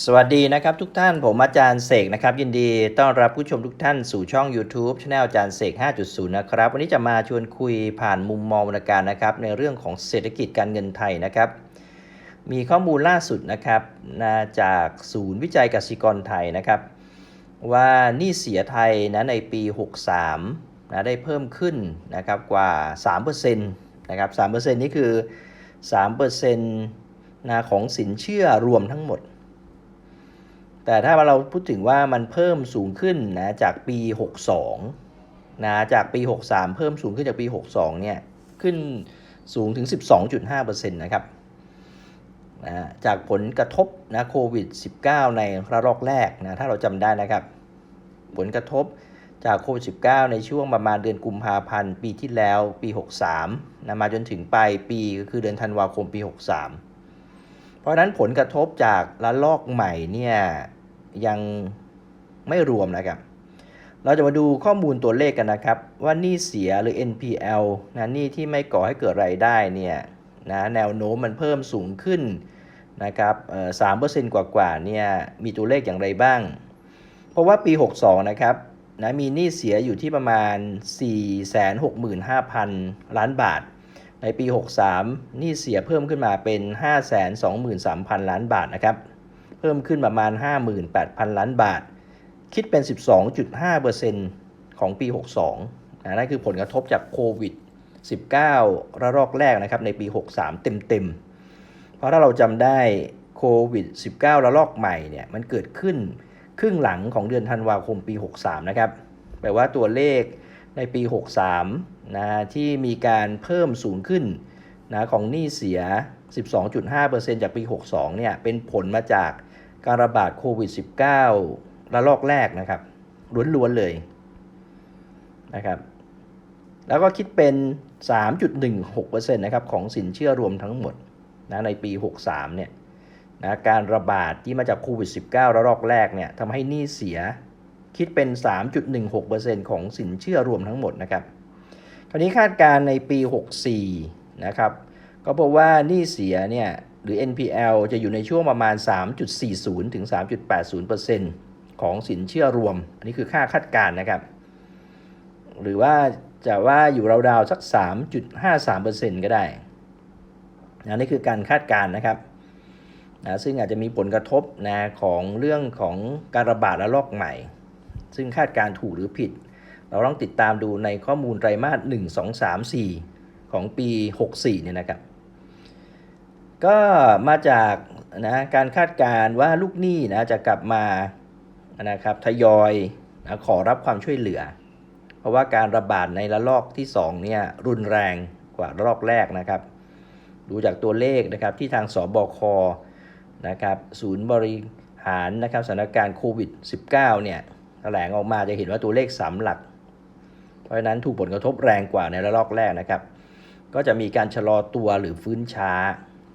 สวัสดีนะครับทุกท่านผมอาจารย์เสกนะครับ ยินดีต้อนรับผู้ชมทุกท่านสู่ช่อง YouTube ช anel อาจารย์เสก 5.0 นะครับ วันนี้จะมาชวนคุยผ่านมุมมองวรรณการนะครับ ในเรื่องของเศรษฐกิจการเงินไทยนะครับ มีข้อมูลล่าสุดนะครับจากศูนย์วิจัยกสิกรไทยนะครับ ว่าหนี้เสียไทยนะในปี 63นะได้เพิ่มขึ้นนะครับกว่า 3%นะครับ3%นี่คือ 3%นะของสินเชื่อรวมทั้งหมด แต่ถ้าเราพูดถึงว่ามันเพิ่มสูงขึ้นนะจากปี 62นะจากปี 63 เพิ่มสูงขึ้นจากปี 62เนี่ยขึ้นสูงถึง 12.5%นะครับนะจากผลกระทบนะโควิด 19 ในระลอกแรกนะถ้าเราจำได้นะครับ ผลกระทบจากโควิด 19 ในช่วงประมาณเดือนกุมภาพันธ์ปีที่แล้วปี 63นะมาจนถึงปลายปีก็คือเดือนธันวาคมปี 63 เพราะนั้นผลกระทบจากระลอกใหม่เนี่ยยังไม่รวมนะครับ เราจะมาดูข้อมูลตัวเลขกันนะครับ ว่านี้เสียหรือ NPL นะนี้ที่ไม่ก่อให้เกิดรายได้เนี่ยนะแนวโน้มมันเพิ่มสูงขึ้นนะครับสามเปอร์เซ็นต์กว่าๆเนี่ยมีตัวเลขอย่างไรบ้าง เพราะว่าปี 62 นะครับนะมีหนี้เสียอยู่ที่ประมาณ 465,000 ล้านบาท ในปี 63 หนี้เสียเพิ่มขึ้นมาเป็น 523,000 ล้านบาทนะครับ เพิ่มขึ้นประมาณ 58,000 ล้านบาท คิดเป็น 12.5%ของปี 62นะนั่นคือผลกระทบจากโควิด 19 ระลอกแรกนะครับในปี 63 เต็มๆ เพราะถ้าเราจำได้โควิด 19 ระลอกใหม่เนี่ยมันเกิดขึ้นครึ่งหลังของเดือนธันวาคมปี 63 นะครับ แปลว่าตัวเลข ในปี 63นะที่มีการเพิ่มสูงขึ้นนะของหนี้เสีย 12.5%จากปี 62เนี่ยเป็นผลมาจากการระบาดโควิด -19 ระลอกแรกนะครับล้วนๆเลยนะครับแล้วก็คิดเป็น 3.16%นะครับของสินเชื่อรวมทั้งหมดนะในปี 63เนี่ยนะการระบาดที่มาจากโควิด -19 ระลอกแรกเนี่ยทำให้หนี้เสีย คิดเป็น 3.16%ของสินเชื่อรวมทั้งหมดนะครับคราวนี้คาดการณ์ในปี 64 นะครับก็พบว่าหนี้เสียเนี่ยหรือ NPL จะอยู่ในช่วงประมาณ 3.40 ถึง 3.80%ของสินเชื่อรวม อันนี้คือค่าคาดการณ์นะครับ หรือว่าจะว่าอยู่ราวๆสัก 3.53%ก็ได้นะนี่คือการคาดการณ์นะครับนะซึ่งอาจจะมีผลกระทบนะของเรื่องของการระบาดระลอกใหม่ ซึ่งคาดการณ์ถูกหรือผิด เราต้องติดตามดูในข้อมูลไตรมาส 1 2 3 4 ของปี 64 เนี่ยนะครับ ก็มาจากนะการคาดการณ์ว่าลูกหนี้นะจะกลับมานะครับทยอยนะขอรับความช่วยเหลือ เพราะว่าการระบาดในระลอกที่2เนี่ยรุนแรงกว่าระลอกแรกนะครับ ดูจากตัวเลขนะครับที่ทางสบคนะครับศูนย์บริหารนะครับสถานการณ์โควิด -19 เนี่ย แถลงออกมาจะเห็นว่าตัวเลขสามหลัก เพราะฉะนั้นถูกผลกระทบแรงกว่าในระลอกแรกนะครับ ก็จะมีการชะลอตัวหรือฟื้นช้า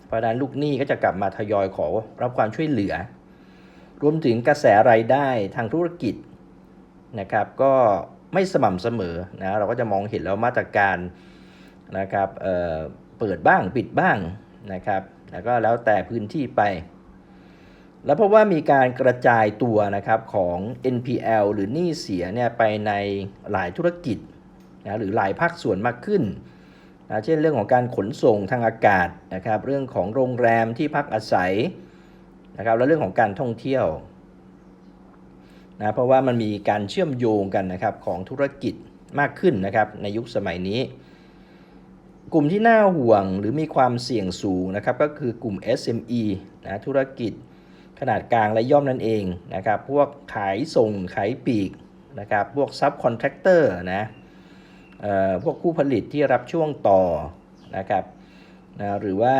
เพราะฉะนั้นลูกหนี้ก็จะกลับมาทยอยขอรับความช่วยเหลือ รวมถึงกระแสรายได้ทางธุรกิจนะครับ ก็ไม่สม่ำเสมอนะเราก็จะมองเห็นแล้วมาตรการนะครับเเปิดบ้างปิดบ้างนะครับแล้วก็แล้วแต่พื้นที่ไป แล้วพบว่ามีการกระจายตัวนะครับของ NPL หรือหนี้เสียเนี่ยไปในหลายธุรกิจนะหรือหลายภาคส่วนมากขึ้นนะเช่นเรื่องของการขนส่งทางอากาศนะครับเรื่องของโรงแรมที่พักอาศัยนะครับและเรื่องของการท่องเที่ยวนะเพราะว่ามันมีการเชื่อมโยงกันนะครับของธุรกิจมากขึ้นนะครับในยุคสมัยนี้ กลุ่มที่น่าห่วงหรือมีความเสี่ยงสูงนะครับก็คือกลุ่ม SME นะธุรกิจ ขนาดกลางและย่อมนั่นเองนะครับ พวกขายส่งขายปีกนะครับ พวกซับคอนแทคเตอร์นะพวกผู้ผลิตที่รับช่วงต่อนะครับนะหรือว่า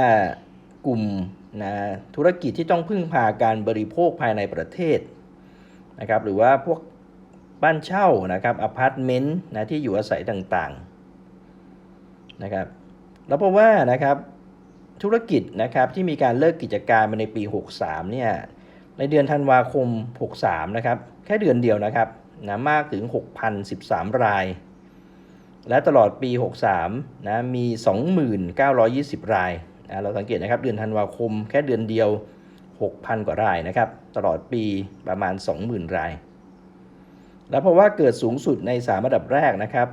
กลุ่มนะธุรกิจที่ต้องพึ่งพาการบริโภคภายในประเทศนะครับ หรือว่าพวกบ้านเช่านะครับอพาร์ตเมนต์นะที่อยู่อาศัยต่างๆนะครับ แล้วเพราะว่านะครับ ธุรกิจนะครับที่มีการเลิกกิจการมาในปี 63 เนี่ยในเดือนธันวาคม 63 นะครับ แค่เดือนเดียวนะครับนะมากถึง 6,013 ราย และตลอดปี 63 นะมี 29,20 รายนะเราสังเกตนะครับเดือนธันวาคม แค่เดือนเดียว 6,000 กว่ารายนะครับ ตลอดปีประมาณ 20,000 ราย แล้วเพราะว่าเกิดสูงสุดในสามอันดับแรกนะครับ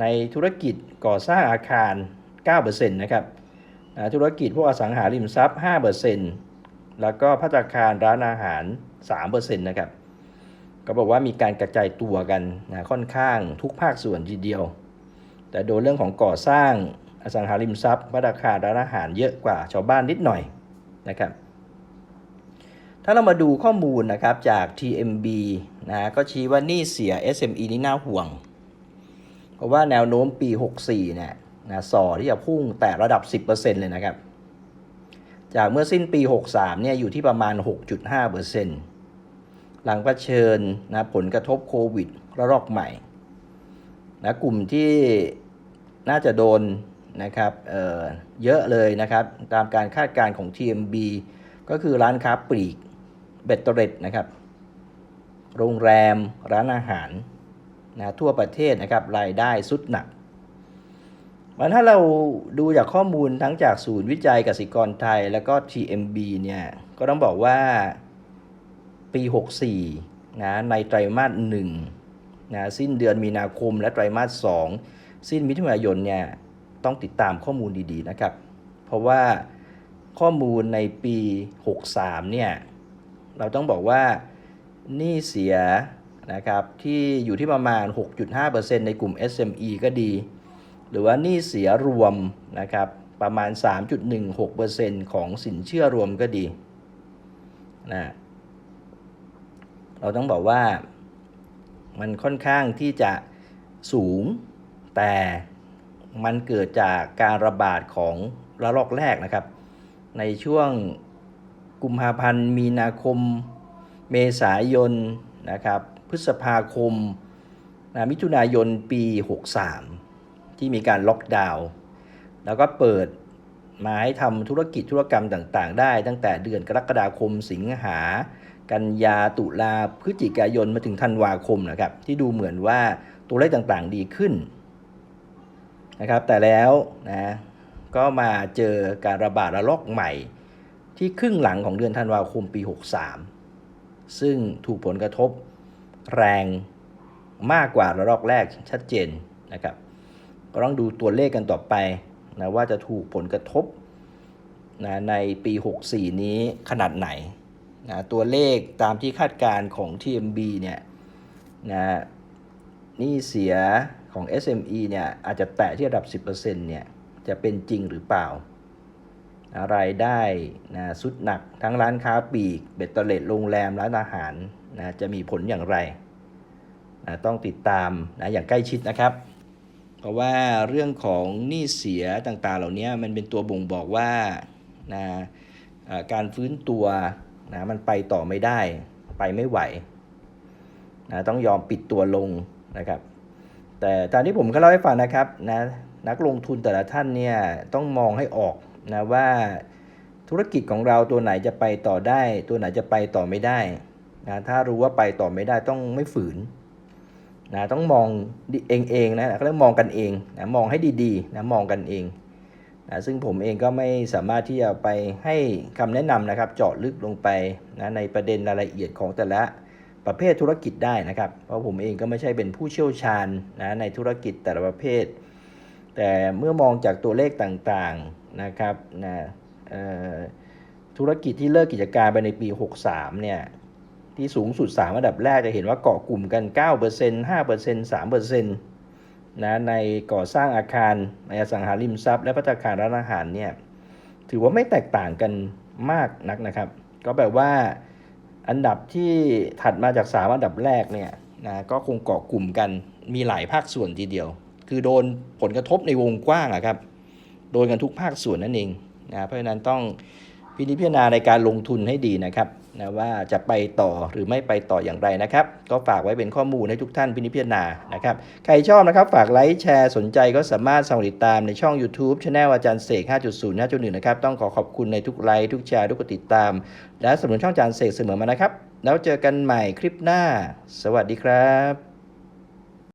ในธุรกิจก่อสร้างอาคาร 9%นะครับ ธุรกิจพวกอสังหาริมทรัพย์ 5%แล้วก็พัฒนาคารร้านอาหาร 3%นะครับ ก็บอกว่ามีการกระจายตัวกันนะค่อนข้างทุกภาคส่วนทีเดียว แต่โดยเรื่องของก่อสร้างอสังหาริมทรัพย์พัฒนาคารร้านอาหารเยอะกว่าชาวบ้านนิดหน่อยนะครับถ้าเรามาดูข้อมูลนะครับจาก TMB นะก็ชี้ว่านี้เสีย SME นี่น่าห่วง เพราะว่าแนวโน้มปี 64เนี่ย นะสอที่จะพุ่งแต่ระดับ 10%เลยนะครับ จากเมื่อสิ้นปี 63 เนี่ยอยู่ที่ประมาณ 6.5%หลังเผชิญนะผลกระทบโควิดระลอกใหม่นะกลุ่มที่น่าจะโดนนะครับเอ่อเยอะเลยนะครับ ตามการคาดการณ์ของ TMB ก็คือร้านค้าปลีกเบตเตอร์เรดนะครับ โรงแรมร้านอาหารนะทั่วประเทศนะครับรายได้สุดหนัก มันถ้าเราดูจากข้อมูลทั้งจากศูนย์วิจัยกสิกรไทย แล้วก็ TMB เนี่ยก็ต้องบอกว่าปี 64นะในไตรมาส1นะสิ้นเดือนมีนาคมและไตรมาส 2 สิ้นมิถุนายนเนี่ยต้องติดตามข้อมูลดีๆนะครับ เพราะว่าข้อมูลในปี 63เนี่ยเราต้องบอกว่าหนี้เสียนะครับที่อยู่ที่ประมาณ 6.5%ในกลุ่ม SME ก็ดี หรือว่าหนี้เสียรวมนะครับประมาณ 3.16%ของสินเชื่อรวมก็ดีนะเราต้องบอกว่ามันค่อนข้างที่จะสูง แต่มันเกิดจากการระบาดของระลอกแรกนะครับ ในช่วงกุมภาพันธ์ มีนาคม เมษายนนะครับ พฤษภาคมนะมิถุนายนปี 63 ที่มีการล็อกดาวน์แล้วก็เปิดมาให้ทำธุรกิจธุรกรรมต่างๆ ได้ ตั้งแต่เดือนกรกฎาคมสิงหา กันยาตุลาพฤศจิกายนมาถึงธันวาคมนะครับที่ดูเหมือนว่าตัวเลขต่างๆดีขึ้นนะครับแต่แล้วนะก็มาเจอการระบาดระลอกใหม่ ที่ครึ่งหลังของเดือนธันวาคมปี 63 ซึ่งถูกผลกระทบแรงมากกว่าระลอกแรกชัดเจนนะครับ ก็ต้องดูตัวเลขกันต่อไปนะว่าจะถูกผลกระทบนะในปี 64 นี้ขนาดไหนนะตัวเลขตามที่คาดการณ์ของ TMB เนี่ยนะนี่เสียของ SME เนี่ยอาจจะแตะที่ระดับ 10%เนี่ยจะเป็นจริงหรือเปล่ารายได้นะสุดหนักทั้งร้านค้าปลีก เบตเตอร์เลตโรงแรม ร้านอาหารนะจะมีผลอย่างไรนะต้องติดตามนะอย่างใกล้ชิดนะครับ เพราะว่าเรื่องของหนี้เสียต่างๆ เหล่านี้มันเป็นตัวบ่งบอกว่านะการฟื้นตัวนะมันไปต่อไม่ได้ ไปไม่ไหวนะต้องยอมปิดตัวลงนะครับ แต่ตามที่ผมก็เล่าให้ฟังนะครับนะนักลงทุนแต่ละท่านเนี่ยต้องมองให้ออกนะว่าธุรกิจของเราตัวไหนจะไปต่อได้ ตัวไหนจะไปต่อไม่ได้นะถ้ารู้ว่าไปต่อไม่ได้ต้องไม่ฝืน นะต้องมองเองเองนะเขาเรียกมองกันเองนะมองให้ดีๆนะมองกันเองนะซึ่งผมเองก็ไม่สามารถที่จะไปให้คำแนะนำนะครับ เจาะลึกลงไปนะในประเด็นรายละเอียดของแต่ละประเภทธุรกิจได้นะครับ เพราะผมเองก็ไม่ใช่เป็นผู้เชี่ยวชาญนะในธุรกิจแต่ละประเภท แต่เมื่อมองจากตัวเลขต่างๆนะครับนะธุรกิจที่เลิกกิจการไปในปี 63เนี่ย ที่สูงสุด 3 อันดับแรกจะเห็นว่าเกาะกลุ่มกัน 9% 5% 3%นะในก่อสร้างอาคารในอสังหาริมทรัพย์ และพัฒนาคารร้านอาหารเนี่ยถือว่าไม่แตกต่างกันมากนักนะครับ ก็แปลว่าอันดับที่ถัดมาจาก 3 อันดับแรกเนี่ยนะก็คงเกาะกลุ่มกันมีหลายภาคส่วนทีเดียว คือโดนผลกระทบในวงกว้างอะครับโดนกันทุกภาคส่วนนั่นเองนะเพราะฉะนั้นต้องพินิจพิจารณาในการลงทุนให้ดีนะครับ นะว่าจะไปต่อหรือไม่ไปต่ออย่างไรนะครับ ก็ฝากไว้เป็นข้อมูลให้ทุกท่านพินิจพิจารณานะครับ ใครชอบนะครับ ฝากไลค์แชร์สนใจก็สามารถสมัครติดตามในช่อง YouTube ช anel อาจารย์เสก 5.0 5.1 นะครับ ต้องขอขอบคุณในทุกไลค์ทุกแชร์ทุกกดติดตาม และสนับสนุนช่องอาจารย์เสกเสมอมานะครับ แล้วเจอกันใหม่คลิปหน้า สวัสดีครับ